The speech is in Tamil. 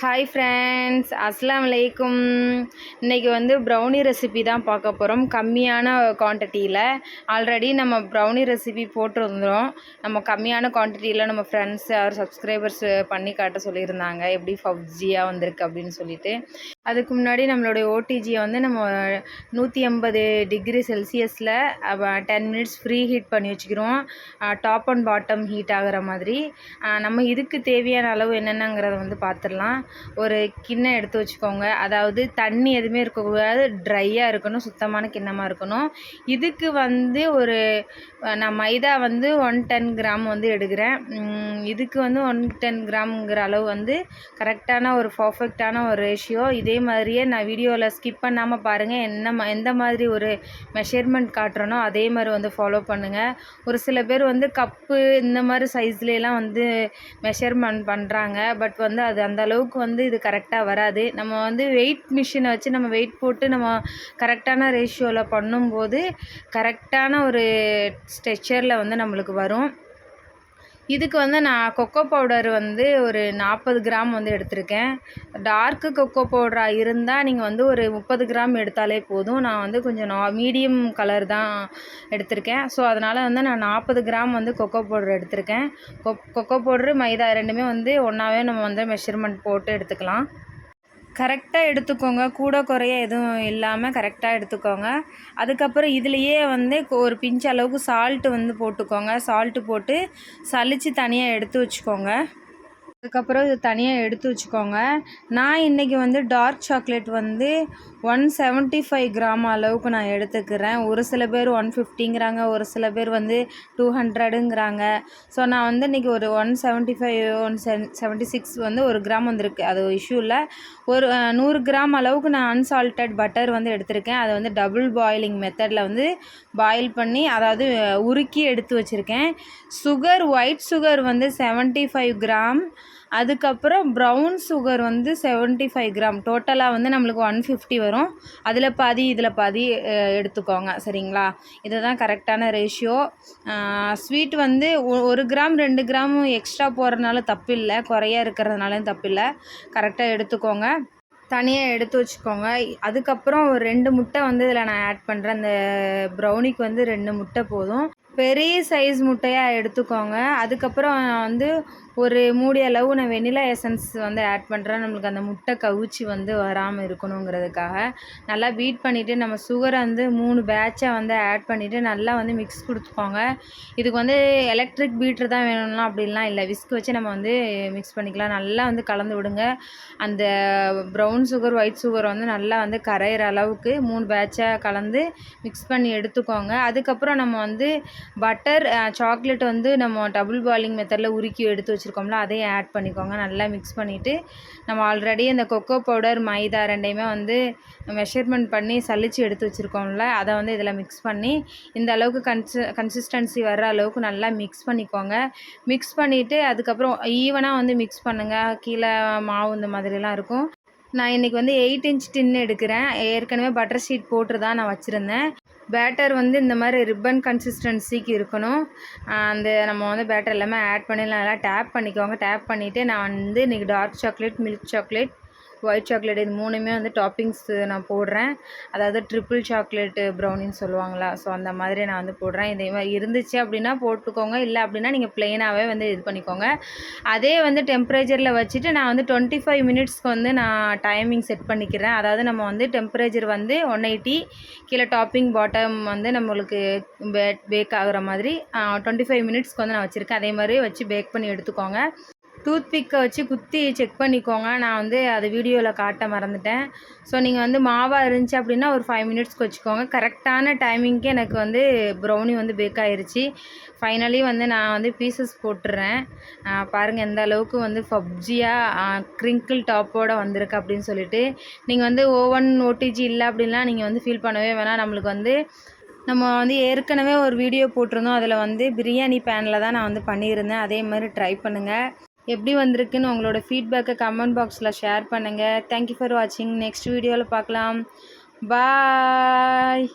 ஹாய் ஃப்ரெண்ட்ஸ் அஸ்லாம் வலைக்கும் இன்றைக்கி வந்து ப்ரௌனி ரெசிபி தான் பார்க்க போகிறோம் கம்மியான குவான்டிட்டியில் ஆல்ரெடி நம்ம ப்ரௌனி ரெசிபி போட்டிருந்தோம். நம்ம கம்மியான குவான்டிட்டியில் நம்ம ஃப்ரெண்ட்ஸ் அவர் சப்ஸ்கிரைபர்ஸ் பண்ணி காட்ட சொல்லியிருந்தாங்க. எப்படி ஃபப்ஜியாக வந்திருக்கு அப்படின்னு சொல்லிட்டு. அதுக்கு முன்னாடி நம்மளுடைய ஓடிஜியை வந்து நம்ம நூற்றி ஐம்பது டிகிரி செல்சியஸில் டென் மினிட்ஸ் ஃப்ரீ ஹீட் பண்ணி வச்சுக்கிறோம். டாப் அண்ட் பாட்டம் ஹீட் ஆகிற மாதிரி. நம்ம இதுக்கு தேவையான அளவு என்னென்னங்கிறத வந்து பார்த்துடலாம். ஒரு கிண்ணம் எடுத்து வச்சுக்கோங்க. அதாவது தண்ணி எதுவுமே இருக்கக்கூடாது. ட்ரையாக இருக்கணும் சுத்தமான கிண்ணமாக இருக்கணும். இதுக்கு வந்து ஒரு நான் மைதா வந்து ஒன் டென் கிராம் வந்து எடுக்கிறேன். இதுக்கு வந்து ஒன் டென் கிராம்ங்கிற அளவு வந்து கரெக்டான ஒரு பர்ஃபெக்டான ஒரு ரேஷியோ இதே மாதிரியே நான் வீடியோவில் ஸ்கிப் பண்ணாமல் பாருங்கள் என்ன எந்த மாதிரி ஒரு மெஷர்மெண்ட் காட்டுறனோ அதே மாதிரி வந்து ஃபாலோ பண்ணுங்கள் ஒரு சில பேர் வந்து கப்பு இந்த மாதிரி சைஸ்லாம் வந்து மெஷர்மெண்ட் பண்ணுறாங்க பட் வந்து அது அந்த அளவுக்கு வந்து இது கரெக்டாக வராது. நம்ம வந்து வெயிட் மிஷினை வச்சு நம்ம வெயிட் போட்டு நம்ம கரெக்டான ரேஷியோவில் பண்ணும்போது கரெக்டான ஒரு ஸ்ட்ரெச்சரில் வந்து நம்மளுக்கு வரும். இதுக்கு வந்து நான் கொக்கோ பவுடர் வந்து ஒரு நாற்பது கிராம் வந்து எடுத்திருக்கேன். டார்க்கு கொக்கோ பவுடராக இருந்தால் நீங்கள் வந்து ஒரு முப்பது கிராம் எடுத்தாலே போதும். நான் வந்து கொஞ்சம் நா மீடியம் கலர் தான் எடுத்திருக்கேன். ஸோ அதனால் வந்து நான் நாற்பது கிராம் வந்து கொக்கோ பவுடர் எடுத்திருக்கேன். கொக்கோ பவுடரு மைதா ரெண்டுமே வந்து ஒன்றாவே நம்ம வந்து மெஷர்மெண்ட் போட்டு எடுத்துக்கலாம். கரெக்டாக எடுத்துக்கோங்க. கூட குறைய எதுவும் இல்லாமல் கரெக்டாக எடுத்துக்கோங்க. அதுக்கப்புறம் இதுலேயே வந்து ஒரு பிஞ்ச் அளவுக்கு சால்ட்டு வந்து போட்டுக்கோங்க. சால்ட்டு போட்டு சளிச்சு தனியாக எடுத்து வச்சுக்கோங்க. அதுக்கப்புறம் இது தனியாக எடுத்து வச்சுக்கோங்க. நான் இன்றைக்கி வந்து டார்க் சாக்லேட் வந்து ஒன் செவன்ட்டி ஃபைவ் கிராம் அளவுக்கு நான் எடுத்துக்கிறேன். ஒரு சில பேர் ஒன் ஃபிஃப்டிங்கிறாங்க ஒரு சில பேர் வந்து டூ ஹண்ட்ரடுங்கிறாங்க ஸோ நான் வந்து இன்றைக்கி ஒரு one seventy five one seven seventy six வந்து ஒரு கிராம் வந்திருக்கு. அது இஷ்யூ இல்லை. ஒரு நூறு கிராம் அளவுக்கு நான் அன்சால்டட் பட்டர் வந்து எடுத்திருக்கேன். அதை வந்து டபுள் பாயிலிங் மெத்தடில் வந்து பாயில் பண்ணி அதாவது உருக்கி எடுத்து வச்சுருக்கேன். சுகர் ஒயிட் சுகர் வந்து செவன்ட்டி ஃபைவ் கிராம் அதுக்கப்புறம் ப்ரௌன் சுகர் வந்து செவன்ட்டி ஃபைவ் கிராம் டோட்டலாக வந்து நம்மளுக்கு ஒன் ஃபிஃப்டி வரும். அதில் பாதி இதில் பாதி எடுத்துக்கோங்க. சரிங்களா? இதுதான் கரெக்டான ரேஷியோ ஸ்வீட் வந்து ஒரு கிராம் ரெண்டு கிராம் எக்ஸ்ட்ரா போடுறதுனால தப்பில்லை. குறையா தப்பில்லை. கரெக்டாக எடுத்துக்கோங்க. தனியாக எடுத்து வச்சுக்கோங்க. அதுக்கப்புறம் ஒரு ரெண்டு முட்டை வந்து இதில் நான் ஆட் பண்ணுறேன் அந்த ப்ரௌனிக்கு வந்து ரெண்டு முட்டை போதும். பெரிய சைஸ் முட்டையாக எடுத்துக்கோங்க. அதுக்கப்புறம் வந்து ஒரு மூடி அளவு நான் வெனிலா எசன்ஸ் வந்து ஆட் பண்ணுறேன் நம்மளுக்கு அந்த முட்டை கவுச்சி வந்து வராமல் இருக்கணுங்கிறதுக்காக. நல்லா பீட் பண்ணிவிட்டு நம்ம சுகரை வந்து மூணு பேட்சாக வந்து ஆட் பண்ணிவிட்டு நல்லா வந்து மிக்ஸ் கொடுத்துக்கோங்க. இதுக்கு வந்து எலக்ட்ரிக் பீட்ரு தான் வேணும்லாம் அப்படின்லாம் இல்லை. விஸ்க் வச்சு நம்ம வந்து மிக்ஸ் பண்ணிக்கலாம். நல்லா வந்து கலந்து விடுங்க. அந்த ப்ரௌன் சுகர் ஒயிட் சுகர் வந்து நல்லா வந்து கரையிற அளவுக்கு மூணு பேட்சாக கலந்து மிக்ஸ் பண்ணி எடுத்துக்கோங்க. அதுக்கப்புறம் நம்ம வந்து பட்டர் சாக்லேட் வந்து நம்ம டபுள் பாலிங் மெத்தடில் உருக்கி எடுத்து வச்சுருக்கோம்ல அதையும் ஆட் பண்ணிக்கோங்க. நல்லா மிக்ஸ் பண்ணிவிட்டு நம்ம ஆல்ரெடி அந்த கொக்கோ பவுடர் மைதா ரெண்டையுமே வந்து மெஷர்மெண்ட் பண்ணி சளிச்சு எடுத்து வச்சுருக்கோம்ல அதை வந்து இதில் மிக்ஸ் பண்ணி இந்த அளவுக்கு கன்சி கன்சிஸ்டன்சி வர்ற அளவுக்கு நல்லா மிக்ஸ் பண்ணிக்கோங்க. மிக்ஸ் பண்ணிவிட்டு அதுக்கப்புறம் ஈவனாக வந்து மிக்ஸ் பண்ணுங்கள் கீழே மாவு இந்த மாதிரிலாம் இருக்கும். நான் இன்றைக்கி வந்து எயிட் இன்ச் டின்னு எடுக்கிறேன். ஏற்கனவே பட்டர் ஷீட் போட்டு தான் நான் வச்சுருந்தேன். பேட்டர் வந்து இந்த மாதிரி ரிப்பன் கன்சிஸ்டன்சிக்கு இருக்கணும். அந்த நம்ம வந்து பேட்டர் எல்லாமே ஆட் பண்ணி நல்லா டேப் பண்ணிக்கோங்க. டேப் பண்ணிவிட்டு நான் வந்து இன்றைக்கி dark chocolate milk chocolate white chocolate இது மூணுமே வந்து டாப்பிங்ஸ் நான் போடுறேன். அதாவது ட்ரிபிள் சாக்லேட்டு ப்ரௌனின்னு சொல்லுவாங்களா? ஸோ அந்த மாதிரி நான் வந்து போடுறேன். இதே மாதிரி இருந்துச்சு அப்படின்னா போட்டுக்கோங்க. இல்லை அப்படின்னா நீங்கள் ப்ளெயினாகவே வந்து இது பண்ணிக்கோங்க. அதே வந்து டெம்பரேச்சரில் வச்சுட்டு நான் வந்து டுவெண்ட்டி ஃபைவ் மினிட்ஸ்க்கு வந்து நான் டைமிங் செட் பண்ணிக்கிறேன். அதாவது நம்ம வந்து டெம்பரேச்சர் வந்து ஒன் எயிட்டி கீழே டாப்பிங் பாட்டம் வந்து நம்மளுக்கு பேக் ஆகுற மாதிரி டுவெண்ட்டி ஃபைவ் மினிட்ஸ்க்கு வந்து நான் வச்சுருக்கேன். அதே மாதிரி வச்சு பேக் பண்ணி எடுத்துக்கோங்க. டூத் பிக்கை வச்சு குத்தி செக் பண்ணிக்கோங்க. நான் வந்து அதை வீடியோவில் காட்ட மறந்துட்டேன். ஸோ நீங்கள் வந்து மாவாக இருந்துச்சு அப்படின்னா ஒரு ஃபைவ் மினிட்ஸ்க்கு வச்சுக்கோங்க. கரெக்டான டைமிங்க்கு எனக்கு வந்து ப்ரௌனி வந்து பேக் ஆயிடுச்சு ஃபைனலி வந்து நான் வந்து பீசஸ் போட்டுடுறேன் பாருங்கள் எந்த அளவுக்கு வந்து பப்ஜியாக க்ரிங்கிள் டாப்போடு வந்திருக்கு அப்படின்னு சொல்லிட்டு. நீங்கள் வந்து ஓவன் ஓடிஜி இல்லை அப்படின்லாம் நீங்கள் வந்து ஃபீல் பண்ணவே வேணாம். நம்மளுக்கு வந்து நம்ம வந்து ஏற்கனவே ஒரு வீடியோ போட்டிருந்தோம். அதில் வந்து பிரியாணி பேனில் தான் நான் வந்து பண்ணியிருந்தேன். அதே மாதிரி ட்ரை பண்ணுங்கள் எப்படி வந்திருக்குன்னு உங்களோட ஃபீட்பேக்கை கமெண்ட் பாக்ஸில் ஷேர் பண்ணுங்கள் தேங்க்யூ ஃபார் வாட்சிங் நெக்ஸ்ட் வீடியோவில் பார்க்கலாம். பாய்